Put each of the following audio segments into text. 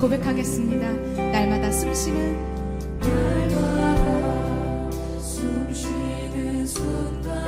고백하겠습니다. 날마다 숨 쉬는 날마다 숨 쉬는 순간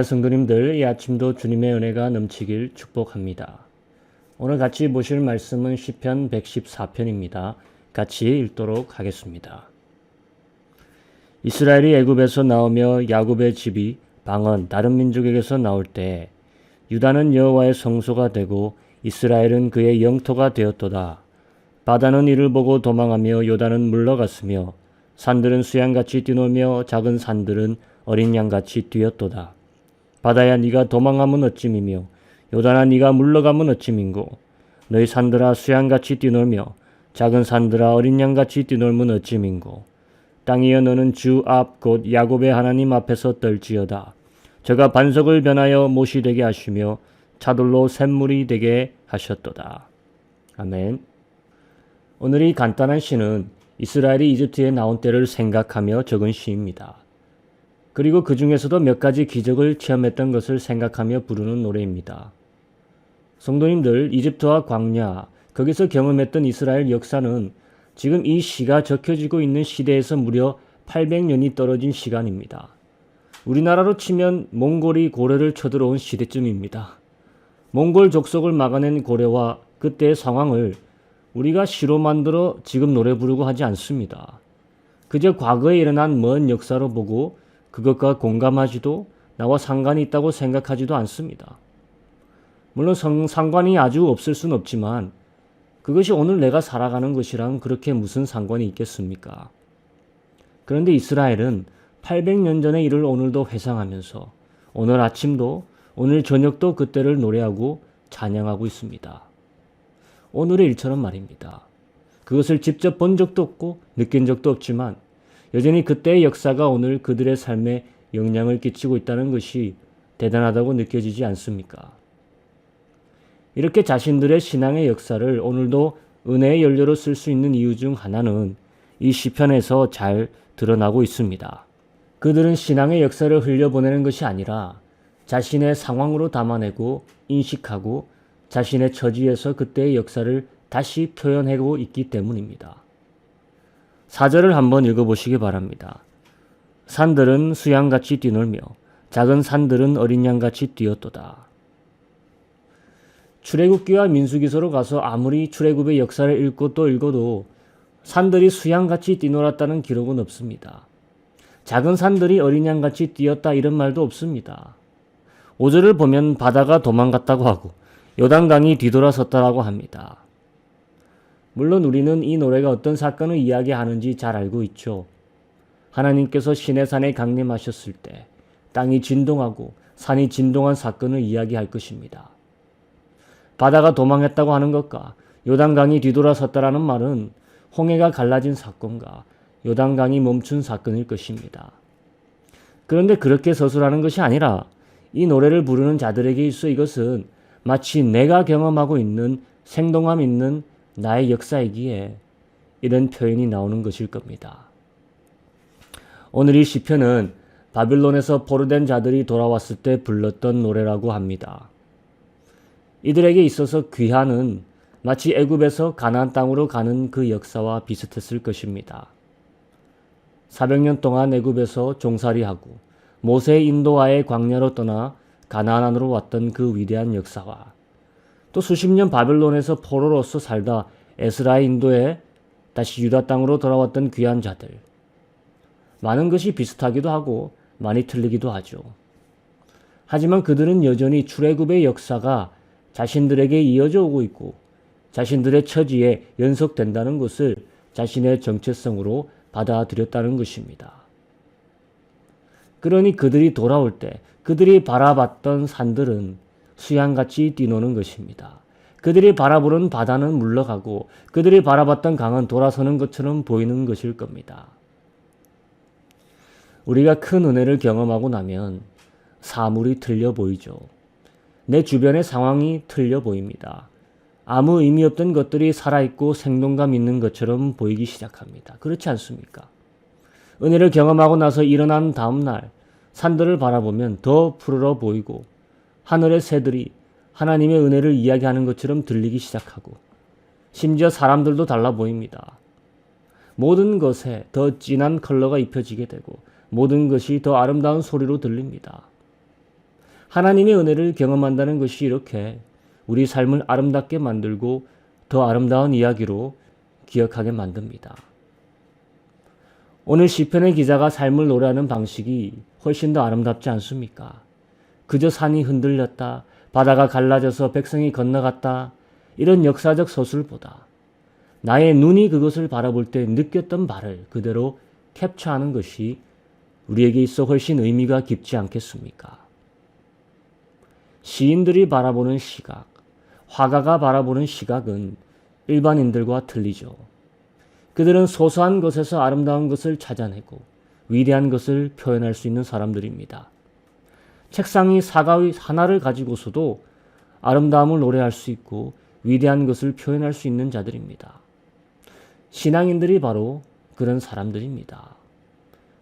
할렐루야 성도님들 이 아침도 주님의 은혜가 넘치길 축복합니다. 오늘 같이 보실 말씀은 시편 114편입니다. 같이 읽도록 하겠습니다. 이스라엘이 애굽에서 나오며 야곱의 집이 방언 다른 민족에게서 나올 때 유다는 여호와의 성소가 되고 이스라엘은 그의 영토가 되었도다. 바다는 이를 보고 도망하며 요단은 물러갔으며 산들은 수양같이 뛰놀며 작은 산들은 어린 양같이 뛰었도다. 바다야 네가 도망하면 어찌미며 요단아 네가 물러가면 어찌민고? 너희 산들아 수양같이 뛰놀며 작은 산들아 어린 양같이 뛰놀면 어찌민고? 땅이여 너는 주 앞 곧 야곱의 하나님 앞에서 떨지어다. 저가 반석을 변하여 못이 되게 하시며 차돌로 샘물이 되게 하셨도다. 아멘. 오늘 이 간단한 시는 이스라엘이 이집트에 나온 때를 생각하며 적은 시입니다. 그리고 그 중에서도 몇 가지 기적을 체험했던 것을 생각하며 부르는 노래입니다. 성도님들, 이집트와 광야, 거기서 경험했던 이스라엘 역사는 지금 이 시가 적혀지고 있는 시대에서 무려 800년이 떨어진 시간입니다. 우리나라로 치면 몽골이 고려를 쳐들어온 시대쯤입니다. 몽골 족속을 막아낸 고려와 그때의 상황을 우리가 시로 만들어 지금 노래 부르고 하지 않습니다. 그저 과거에 일어난 먼 역사로 보고 그것과 공감하지도 나와 상관이 있다고 생각하지도 않습니다. 물론 성, 상관이 아주 없을 순 없지만 그것이 오늘 내가 살아가는 것이랑 그렇게 무슨 상관이 있겠습니까? 그런데 이스라엘은 800년 전의 일을 오늘도 회상하면서 오늘 아침도 오늘 저녁도 그때를 노래하고 찬양하고 있습니다. 오늘의 일처럼 말입니다. 그것을 직접 본 적도 없고 느낀 적도 없지만 여전히 그때의 역사가 오늘 그들의 삶에 영향을 끼치고 있다는 것이 대단하다고 느껴지지 않습니까? 이렇게 자신들의 신앙의 역사를 오늘도 은혜의 연료로 쓸 수 있는 이유 중 하나는 이 시편에서 잘 드러나고 있습니다. 그들은 신앙의 역사를 흘려보내는 것이 아니라 자신의 상황으로 담아내고 인식하고 자신의 처지에서 그때의 역사를 다시 표현하고 있기 때문입니다. 사절을 한번 읽어보시기 바랍니다. 산들은 수양같이 뛰놀며 작은 산들은 어린 양같이 뛰었도다. 출애굽기와 민수기서로 가서 아무리 출애굽의 역사를 읽고 또 읽어도 산들이 수양같이 뛰놀았다는 기록은 없습니다. 작은 산들이 어린 양같이 뛰었다 이런 말도 없습니다. 5절을 보면 바다가 도망갔다고 하고 요단강이 뒤돌아섰다라고 합니다. 물론 우리는 이 노래가 어떤 사건을 이야기하는지 잘 알고 있죠. 하나님께서 시내산에 강림하셨을 때 땅이 진동하고 산이 진동한 사건을 이야기할 것입니다. 바다가 도망했다고 하는 것과 요단강이 뒤돌아섰다라는 말은 홍해가 갈라진 사건과 요단강이 멈춘 사건일 것입니다. 그런데 그렇게 서술하는 것이 아니라 이 노래를 부르는 자들에게 있어 이것은 마치 내가 경험하고 있는 생동함 있는 나의 역사이기에 이런 표현이 나오는 것일 겁니다. 오늘 이 시편은 바빌론에서 포로된 자들이 돌아왔을 때 불렀던 노래라고 합니다. 이들에게 있어서 귀하는 마치 애굽에서 가나안 땅으로 가는 그 역사와 비슷했을 것입니다. 400년 동안 애굽에서 종살이하고 모세의 인도하에 광야로 떠나 가나안 으로 왔던 그 위대한 역사와 또 수십 년 바벨론에서 포로로서 살다 에스라의 인도에 다시 유다 땅으로 돌아왔던 귀한 자들. 많은 것이 비슷하기도 하고 많이 틀리기도 하죠. 하지만 그들은 여전히 출애굽의 역사가 자신들에게 이어져 오고 있고 자신들의 처지에 연속된다는 것을 자신의 정체성으로 받아들였다는 것입니다. 그러니 그들이 돌아올 때 그들이 바라봤던 산들은 수양같이 뛰노는 것입니다. 그들이 바라보는 바다는 물러가고 그들이 바라봤던 강은 돌아서는 것처럼 보이는 것일 겁니다. 우리가 큰 은혜를 경험하고 나면 사물이 틀려 보이죠. 내 주변의 상황이 틀려 보입니다. 아무 의미 없던 것들이 살아있고 생동감 있는 것처럼 보이기 시작합니다. 그렇지 않습니까? 은혜를 경험하고 나서 일어난 다음날 산들을 바라보면 더 푸르러 보이고 하늘의 새들이 하나님의 은혜를 이야기하는 것처럼 들리기 시작하고 심지어 사람들도 달라 보입니다. 모든 것에 더 진한 컬러가 입혀지게 되고 모든 것이 더 아름다운 소리로 들립니다. 하나님의 은혜를 경험한다는 것이 이렇게 우리 삶을 아름답게 만들고 더 아름다운 이야기로 기억하게 만듭니다. 오늘 시편의 기자가 삶을 노래하는 방식이 훨씬 더 아름답지 않습니까? 그저 산이 흔들렸다, 바다가 갈라져서 백성이 건너갔다, 이런 역사적 서술보다 나의 눈이 그것을 바라볼 때 느꼈던 바를 그대로 캡처하는 것이 우리에게 있어 훨씬 의미가 깊지 않겠습니까? 시인들이 바라보는 시각, 화가가 바라보는 시각은 일반인들과 틀리죠. 그들은 소소한 것에서 아름다운 것을 찾아내고 위대한 것을 표현할 수 있는 사람들입니다. 책상이 사과의 하나를 가지고서도 아름다움을 노래할 수 있고 위대한 것을 표현할 수 있는 자들입니다. 신앙인들이 바로 그런 사람들입니다.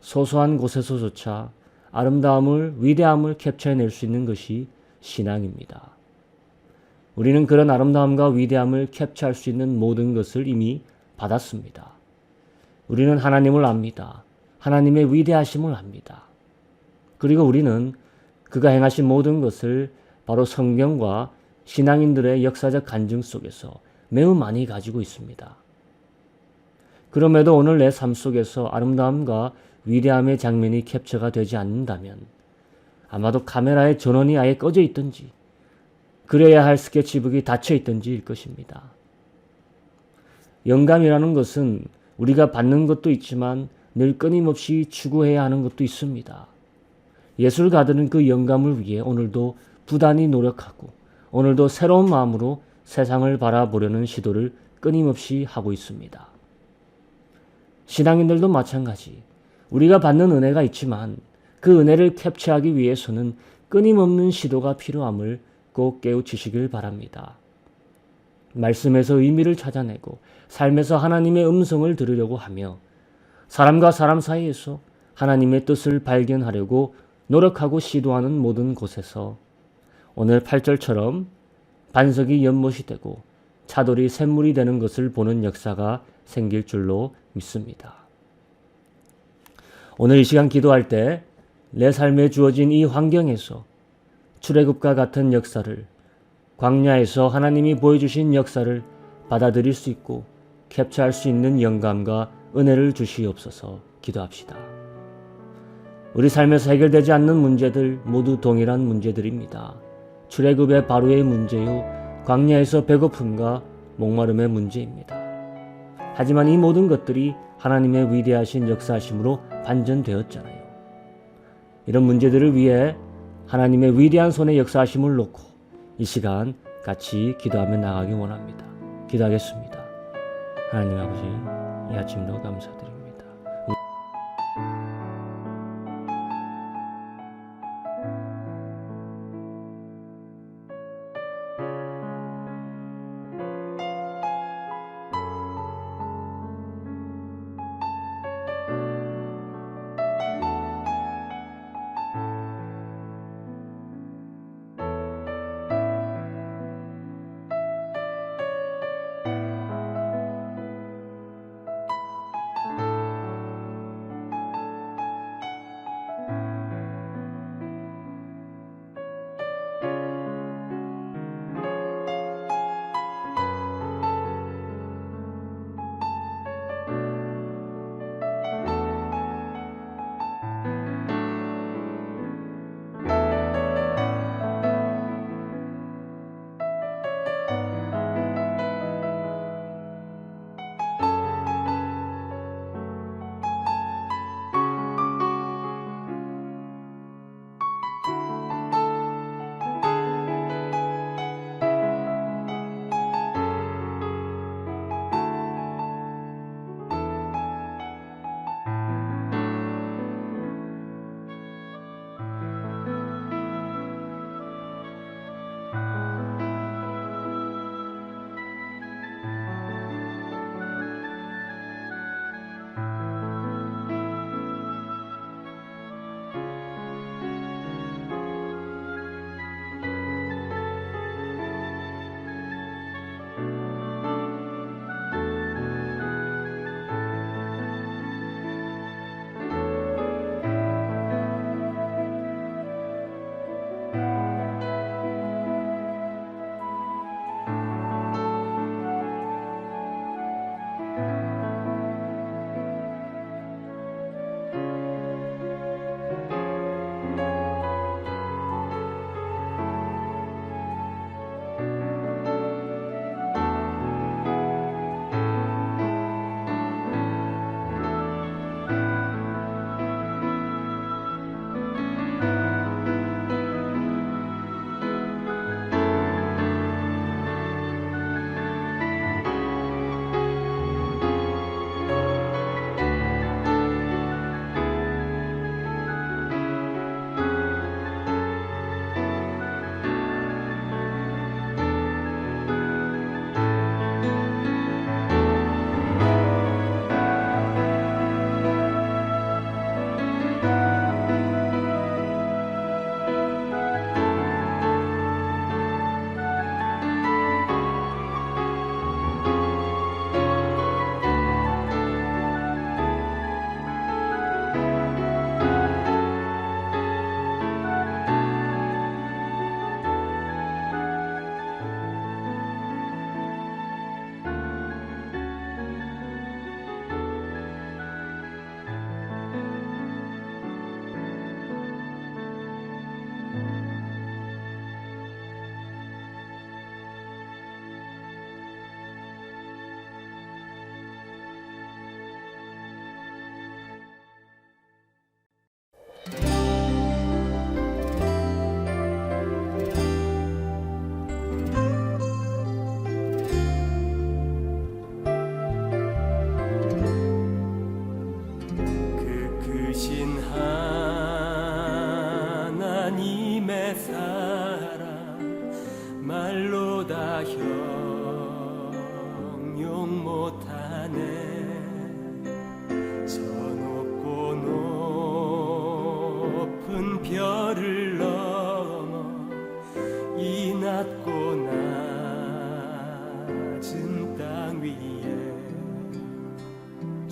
소소한 곳에서조차 아름다움을, 위대함을 캡처해낼 수 있는 것이 신앙입니다. 우리는 그런 아름다움과 위대함을 캡처할 수 있는 모든 것을 이미 받았습니다. 우리는 하나님을 압니다. 하나님의 위대하심을 압니다. 그리고 우리는 그가 행하신 모든 것을 바로 성경과 신앙인들의 역사적 간증 속에서 매우 많이 가지고 있습니다. 그럼에도 오늘 내 삶 속에서 아름다움과 위대함의 장면이 캡처가 되지 않는다면 아마도 카메라의 전원이 아예 꺼져 있든지 그려야 할 스케치북이 닫혀 있든지일 것입니다. 영감이라는 것은 우리가 받는 것도 있지만 늘 끊임없이 추구해야 하는 것도 있습니다. 예술가들은 그 영감을 위해 오늘도 부단히 노력하고 오늘도 새로운 마음으로 세상을 바라보려는 시도를 끊임없이 하고 있습니다. 신앙인들도 마찬가지. 우리가 받는 은혜가 있지만 그 은혜를 캡처하기 위해서는 끊임없는 시도가 필요함을 꼭 깨우치시길 바랍니다. 말씀에서 의미를 찾아내고 삶에서 하나님의 음성을 들으려고 하며 사람과 사람 사이에서 하나님의 뜻을 발견하려고 노력하고 시도하는 모든 곳에서 오늘 8절처럼 반석이 연못이 되고 차돌이 샘물이 되는 것을 보는 역사가 생길 줄로 믿습니다. 오늘 이 시간 기도할 때 내 삶에 주어진 이 환경에서 출애굽과 같은 역사를 광야에서 하나님이 보여주신 역사를 받아들일 수 있고 캡처할 수 있는 영감과 은혜를 주시옵소서 기도합시다. 우리 삶에서 해결되지 않는 문제들 모두 동일한 문제들입니다. 출애굽의 바로의 문제요, 광야에서 배고픔과 목마름의 문제입니다. 하지만 이 모든 것들이 하나님의 위대하신 역사하심으로 반전되었잖아요. 이런 문제들을 위해 하나님의 위대한 손의 역사하심을 놓고 이 시간 같이 기도하며 나가기 원합니다. 기도하겠습니다. 하나님 아버지, 이 아침도 감사드립니다.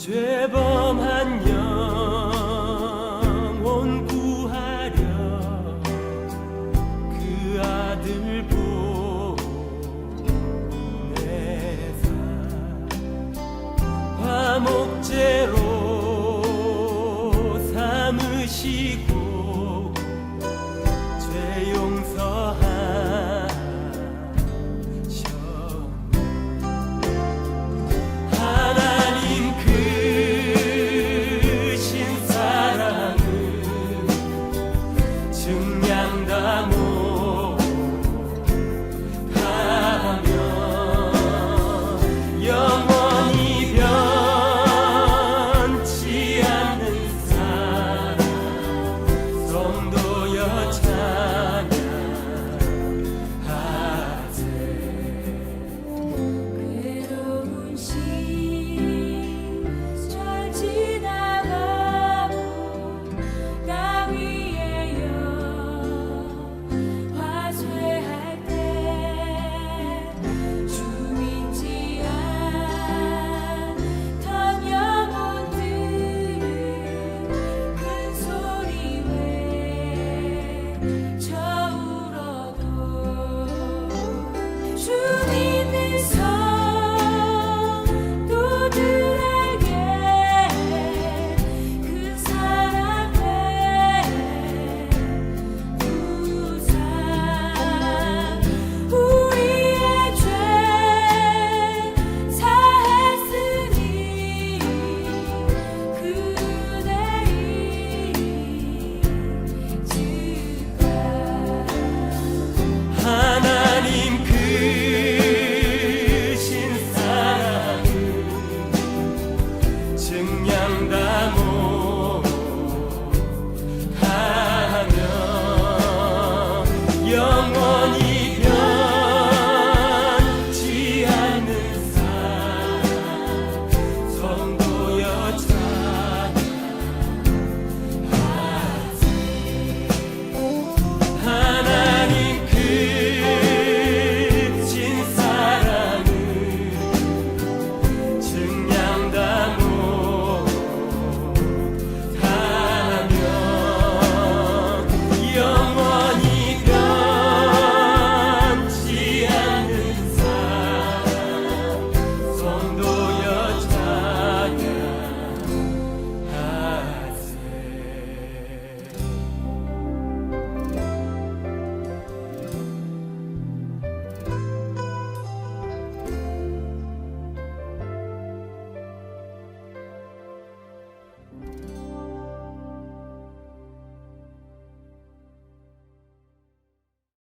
觉。